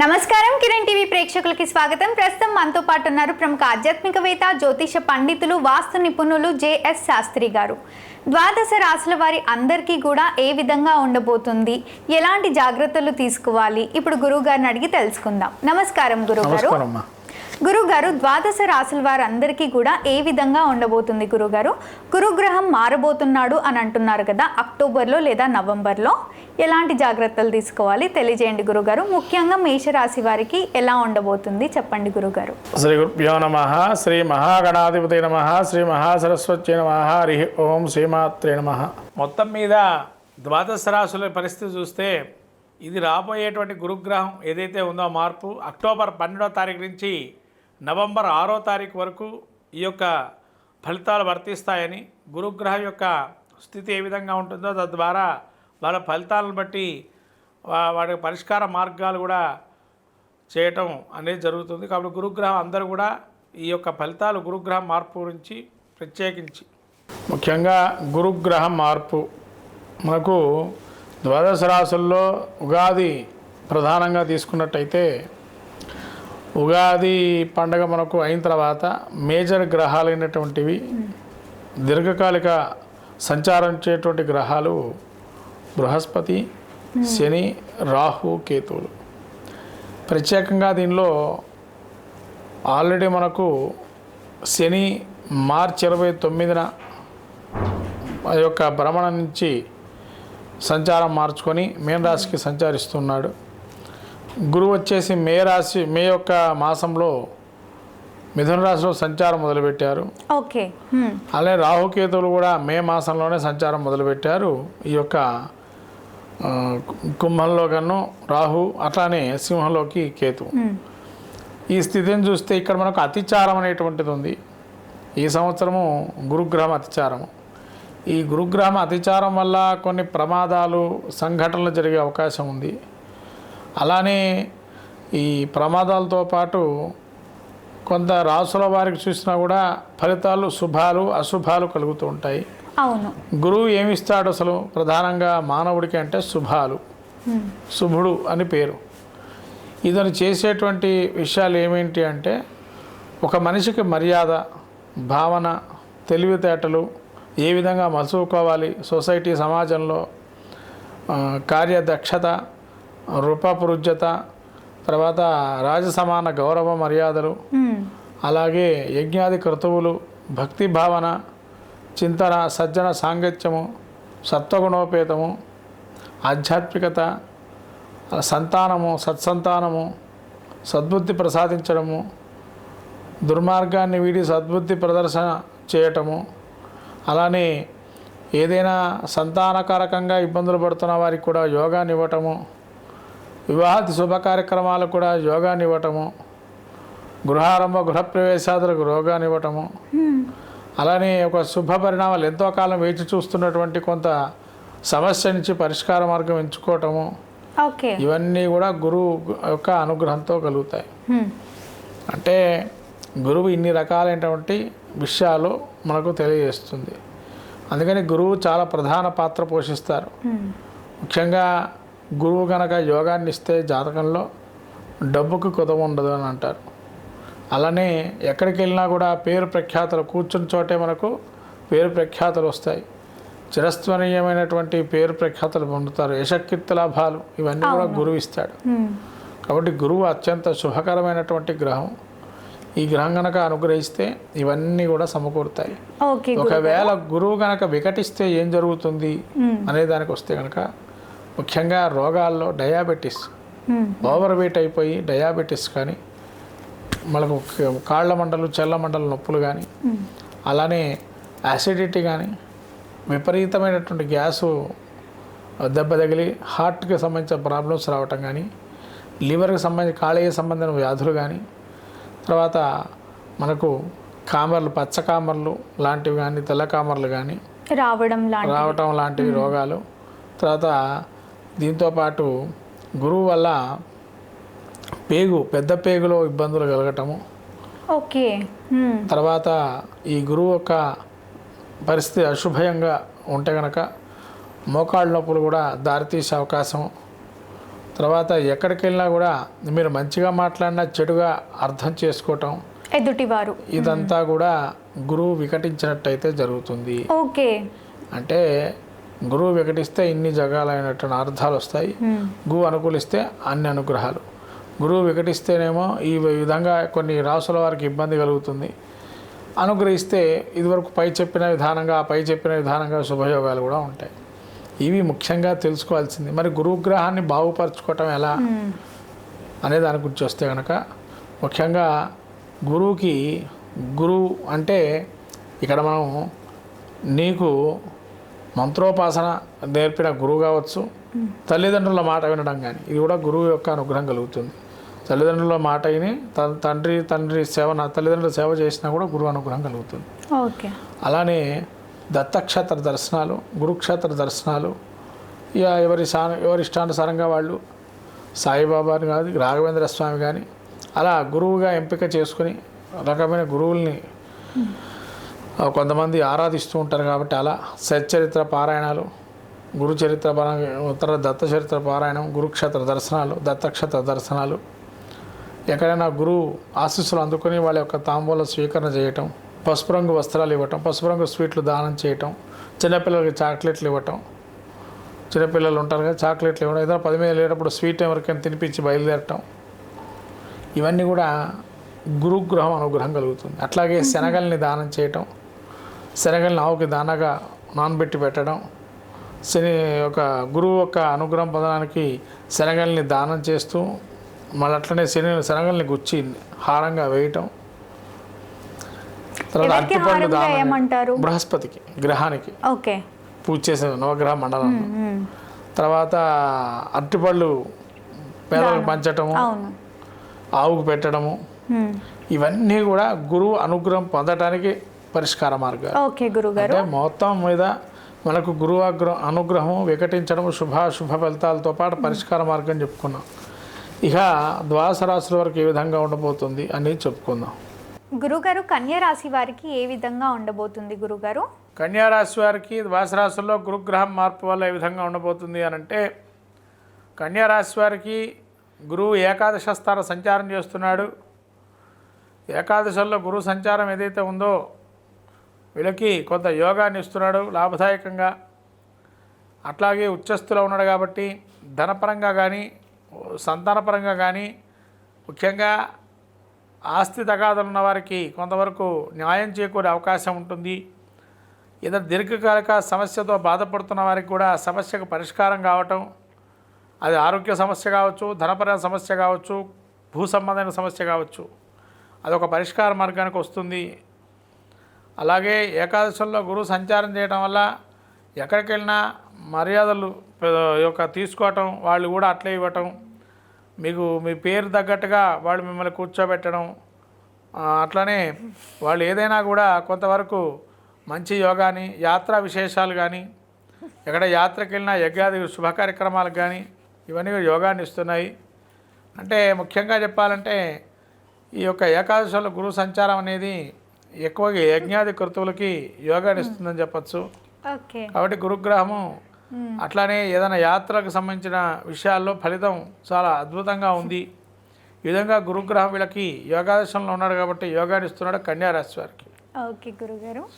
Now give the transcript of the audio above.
నమస్కారం కిరణ్ టీవీ ప్రేక్షకులకి స్వాగతం. ప్రస్తుతం మనతో పాటు ఉన్నారు ప్రముఖ ఆధ్యాత్మికవేత్త జ్యోతిష పండితులు వాస్తు నిపుణులు జేఎస్ శాస్త్రి గారు. ద్వాదశ రాశుల వారి అందరికీ కూడా ఏ విధంగా ఉండబోతుంది? ఎలాంటి జాగ్రత్తలు తీసుకోవాలి? ఇప్పుడు గురువు గారిని అడిగి తెలుసుకుందాం. నమస్కారం గురువు గారు గురుగారు ద్వాదశ రాశుల వారందరికీ కూడా ఏ విధంగా ఉండబోతుంది గురుగారు? గురుగ్రహం మారబోతున్నాడు అని అంటున్నారు కదా అక్టోబర్లో లేదా నవంబర్లో? ఎలాంటి జాగ్రత్తలు తీసుకోవాలి? తెలియజేయండి గురుగారు. ముఖ్యంగా మేషరాశి వారికి ఎలా ఉండబోతుంది? చెప్పండి గురుగారు. శ్రీ గురుభ్యో నమ. శ్రీ మహాగణాధిపతి నమ. శ్రీ మహాసరస్వతి నమ. హరి ఓం శ్రీమాత్రే నమ. మొత్తం మీద ద్వాదశ రాశుల పరిస్థితి చూస్తే ఇది రాబోయేటువంటి గురుగ్రహం ఏదైతే ఉందో మార్పు అక్టోబర్ పన్నెండో తారీఖు నుంచి నవంబర్ ఆరో తారీఖు వరకు ఈ యొక్క ఫలితాలు వర్తిస్తాయని గురుగ్రహం యొక్క స్థితి ఏ విధంగా ఉంటుందో తద్వారా వాళ్ళ ఫలితాలను బట్టి వా- వాటి పరిష్కార మార్గాలు కూడా చేయటం అనేది జరుగుతుంది. కాబట్టి గురుగ్రహం అందరూ కూడా ఈ యొక్క ఫలితాలు గురుగ్రహం మార్పు గురించి ప్రత్యేకించి. ముఖ్యంగా గురుగ్రహం మార్పు. మనకు ద్వాదశ రాశుల్లో ఉగాది ప్రధానంగా తీసుకున్నట్టయితే ఉగాది పండగ మనకు అయిన తర్వాత మేజర్ గ్రహాలైనటువంటివి దీర్ఘకాలిక సంచారం చేటువంటి గ్రహాలు బృహస్పతి శని రాహు కేతువులు. ప్రత్యేకంగా దీనిలో ఆల్రెడీ మనకు శని మార్చి ఇరవై తొమ్మిదిన ఆ యొక్క భ్రమణ నుంచి సంచారం మార్చుకొని మేన రాశికి సంచరిస్తున్నాడు. గురువు వచ్చేసి మే రాశి మే యొక్క మాసంలో మిథున రాశిలో సంచారం మొదలుపెట్టారు. ఓకే. అలాగే రాహుకేతువులు కూడా మే మాసంలోనే సంచారం మొదలుపెట్టారు. ఈ యొక్క కుంభంలో కన్ను రాహు అట్లానే సింహంలోకి కేతు. ఈ స్థితిని చూస్తే ఇక్కడ మనకు అతిచారం అనేటువంటిది ఉంది. ఈ సంవత్సరము గురుగ్రహం అతిచారము. ఈ గురుగ్రహం అతిచారం వల్ల కొన్ని ప్రమాదాలు సంఘటనలు జరిగే అవకాశం ఉంది. అలానే ఈ ప్రమాదాలతో పాటు కొంత రాసుల వారికి చూసినా కూడా ఫలితాలు శుభాలు అశుభాలు కలుగుతూ ఉంటాయి. అవును. గురువు ఏమిస్తాడు అసలు? ప్రధానంగా మానవుడికి అంటే శుభాలు. శుభుడు అని పేరు. ఇతను చేసేటువంటి విషయాలు ఏమేంటి అంటే ఒక మనిషికి మర్యాద భావన తెలివితేటలు ఏ విధంగా మలుచుకోవాలి సొసైటీ సమాజంలో కార్యదక్షత రూపపురుజ్యత తర్వాత రాజసమాన గౌరవ మర్యాదలు. అలాగే యజ్ఞాది క్రతువులు భక్తి భావన చింతన సజ్జన సాంగత్యము సత్వగుణోపేతము ఆధ్యాత్మికత సంతానము సత్సంతానము సద్బుద్ధి ప్రసాదించడము దుర్మార్గాన్ని వీడి సద్బుద్ధి ప్రదర్శన చేయటము అలానే ఏదైనా సంతానకారకంగా ఇబ్బందులు పడుతున్న వారికి కూడా యోగాని ఇవ్వటము వివాహాది శుభ కార్యక్రమాలకు కూడా యోగాని ఇవ్వటము గృహారంభ గృహప్రవేశాదులకు రోగాన్ని ఇవ్వటము. అలానే ఒక శుభ పరిణామాలు ఎంతో కాలం వేచి చూస్తున్నటువంటి కొంత సమస్య నుంచి పరిష్కార మార్గం ఎంచుకోవటము ఇవన్నీ కూడా గురువు యొక్క అనుగ్రహంతో కలుగుతాయి. అంటే గురువు ఇన్ని రకాలైనటువంటి విషయాలు మనకు తెలియజేస్తుంది అందుకని గురువు చాలా ప్రధాన పాత్ర పోషిస్తారు. ముఖ్యంగా గురువు కనుక యోగాన్ని ఇస్తే జాతకంలో డబ్బుకు కొదవ ఉండదు అని అంటారు. అలానే ఎక్కడికి వెళ్ళినా కూడా పేరు ప్రఖ్యాతలు కూర్చుని చోటే మనకు పేరు ప్రఖ్యాతలు వస్తాయి. చిరస్మరణీయమైనటువంటి పేరు ప్రఖ్యాతలు పొందుతారు. యశకీర్తి లాభాలు ఇవన్నీ కూడా గురువు ఇస్తాడు. కాబట్టి గురువు అత్యంత శుభకరమైనటువంటి గ్రహం. ఈ గ్రహం కనుక అనుగ్రహిస్తే ఇవన్నీ కూడా సమకూరుతాయి. ఒకవేళ గురువు కనుక వికటిస్తే ఏం జరుగుతుంది. అనే దానికి వస్తే కనుక ముఖ్యంగా రోగాల్లో డయాబెటీస్. ఓవర్ వెయిట్ అయిపోయి డయాబెటీస్ కానీ మనకు కాళ్ళ మండలు చెల్ల మండల నొప్పులు కానీ. అలానే యాసిడిటీ కానీ విపరీతమైనటువంటి గ్యాసు దెబ్బ తగిలి హార్ట్కి సంబంధించిన ప్రాబ్లమ్స్ రావటం కానీ లివర్కి సంబంధించి కాళేయ సంబంధించిన వ్యాధులు కానీ తర్వాత మనకు కామర్లు పచ్చ కామర్లు లాంటివి కానీ తెల్ల కామర్లు కానీ రావడం రావటం లాంటివి రోగాలు తర్వాత దీంతోపాటు గురువు వల్ల పేగు పెద్ద పేగులో ఇబ్బందులు కలగటము. ఓకే. తర్వాత ఈ గురువు యొక్క పరిస్థితి అశుభయంగా ఉంటే కనుక మోకాళ్ళ నొప్పులు కూడా దారితీసే అవకాశం తర్వాత ఎక్కడికి వెళ్ళినా కూడా మీరు మంచిగా మాట్లాడినా చెడుగా అర్థం చేసుకోవటం. ఎదుటివారు. ఇదంతా కూడా గురువు వికటించినట్టయితే జరుగుతుంది. ఓకే. అంటే గురువు వికటిస్తే ఇన్ని జగాలైనటువంటి అర్థాలు వస్తాయి. గురువు అనుకూలిస్తే అన్ని అనుగ్రహాలు. గురువు వికటిస్తేనేమో ఈ విధంగా కొన్ని రాసుల వారికి ఇబ్బంది కలుగుతుంది. అనుగ్రహిస్తే ఇదివరకు పై చెప్పిన విధానంగా పై చెప్పిన విధానంగా శుభయోగాలు కూడా ఉంటాయి. ఇవి ముఖ్యంగా తెలుసుకోవాల్సింది. మరి గురుగ్రహాన్ని బాగుపరచుకోవటం ఎలా. అనే దాని గురించి వస్తే కనుక ముఖ్యంగా గురువుకి గురువు అంటే ఇక్కడ మనం నీకు మంత్రోపాసన నేర్పిన గురువు కావచ్చు. తల్లిదండ్రుల మాట వినడం కానీ ఇది కూడా గురువు యొక్క అనుగ్రహం కలుగుతుంది. తల్లిదండ్రుల మాట తన తండ్రి తండ్రి సేవ నా తల్లిదండ్రుల సేవ చేసినా కూడా గురువు అనుగ్రహం కలుగుతుంది. ఓకే. అలానే దత్తక్షేత్ర దర్శనాలు గురుక్షేత్ర దర్శనాలు ఇక ఎవరి సా ఎవరి ఇష్టానుసారంగా వాళ్ళు సాయిబాబాని కానీ రాఘవేంద్ర స్వామి కానీ అలా గురువుగా ఎంపిక చేసుకుని రకమైన గురువుల్ని కొంతమంది ఆరాధిస్తూ ఉంటారు కాబట్టి అలా సచ్చరిత్ర పారాయణాలు గురు చరిత్ర ఉత్తర దత్త చరిత్ర పారాయణం గురుక్షేత్ర దర్శనాలు దత్తక్షేత్ర దర్శనాలు ఎక్కడైనా గురువు ఆశీస్సులు అందుకొని వాళ్ళ యొక్క తాంబూల స్వీకరణ చేయటం పసుపు రంగు వస్త్రాలు ఇవ్వటం పసుపు రంగు స్వీట్లు దానం చేయటం చిన్నపిల్లలకి చాక్లెట్లు ఇవ్వటం చిన్నపిల్లలు ఉంటారు కదా చాక్లెట్లు ఇవ్వడం ఏదైనా పది మీద వెళ్ళేటప్పుడు స్వీట్ ఎవరికైనా తినిపించి బయలుదేరటం. ఇవన్నీ కూడా గురుగ్రహం అనుగ్రహం కలుగుతుంది. అట్లాగే శనగల్ని దానం చేయటం శనగల్ని ఆవుకి దానగా నానబెట్టి పెట్టడం శని ఒక గురువు యొక్క అనుగ్రహం పొందడానికి శనగల్ని దానం చేస్తూ మళ్ళీ అట్లనే శని శనగల్ని గుచ్చి హారంగా వేయటం. తర్వాత అరటిపండు దానం బృహస్పతికి గ్రహానికి ఓకే. పూజ చేసే నవగ్రహ మండలం. తర్వాత అరటిపళ్ళు పేదలకు పంచటము ఆవుకు పెట్టడము. ఇవన్నీ కూడా గురువు అనుగ్రహం పొందటానికి పరిష్కార మార్గాలు. ఓకే గురుగారు. అంటే మొత్తం మీద మనకు గురువు అగ్ర అనుగ్రహం వికటించడం శుభాశుభ ఫలితాలతో పాటు పరిష్కార మార్గం చెప్పుకున్నాం. ఇక ద్వాదశ రాశుల వరకు ఏ విధంగా ఉండబోతుంది అనేది చెప్పుకుందాం. గురుగారు కన్య రాశి వారికి ఏ విధంగా ఉండబోతుంది గురుగారు? కన్యా రాశి వారికి ద్వాదశ రాశుల్లో గురుగ్రహం మార్పు వల్ల ఏ విధంగా ఉండబోతుంది అని అంటే కన్యా రాశి వారికి గురువు ఏకాదశ స్థాన సంచారం చేస్తున్నాడు. ఏకాదశంలో గురువు సంచారం ఏదైతే ఉందో వీళ్ళకి కొంత యోగాన్ని ఇస్తున్నాడు లాభదాయకంగా. అట్లాగే ఉచ్చస్థులో ఉన్నాడు కాబట్టి ధనపరంగా కానీ సంతానపరంగా కానీ ముఖ్యంగా ఆస్తి తగాదాలు ఉన్న వారికి కొంతవరకు న్యాయం చేకూరే అవకాశం ఉంటుంది. ఏదో దీర్ఘకాలిక సమస్యతో బాధపడుతున్న వారికి కూడా సమస్యకు పరిష్కారం కావటం అది ఆరోగ్య సమస్య కావచ్చు ధనపర సమస్య కావచ్చు భూ సంబంధమైన సమస్య కావచ్చు అదొక పరిష్కార మార్గానికి వస్తుంది. అలాగే ఏకాదశంలో గురువు సంచారం చేయడం వల్ల ఎక్కడికి వెళ్ళినా మర్యాదలు యొక్క తీసుకోవటం వాళ్ళు కూడా అట్లే ఇవ్వటం మీకు మీ పేరు తగ్గట్టుగా వాళ్ళు మిమ్మల్ని కూర్చోబెట్టడం అట్లనే వాళ్ళు ఏదైనా కూడా కొంతవరకు మంచి యోగాని యాత్రా విశేషాలు కానీ ఎక్కడ యాత్రకు వెళ్ళినా యజ్ఞాది శుభ కార్యక్రమాలకు కానీ ఇవన్నీ యోగాన్ని ఇస్తున్నాయి. అంటే ముఖ్యంగా చెప్పాలంటే ఈ యొక్క ఏకాదశంలో గురువు సంచారం అనేది ఎక్కువగా యజ్ఞాది కృతువులకి యోగాన్ని ఇస్తుందని చెప్పచ్చు. కాబట్టి గురుగ్రహము అట్లానే ఏదైనా యాత్రకు సంబంధించిన విషయాల్లో ఫలితం చాలా అద్భుతంగా ఉంది. ఈ విధంగా గురుగ్రహం వీళ్ళకి యోగాదశంలో ఉన్నాడు కాబట్టి యోగాన్ని ఇస్తున్నాడు కన్యా రాశి వారికి. ఓకే గురుగారు.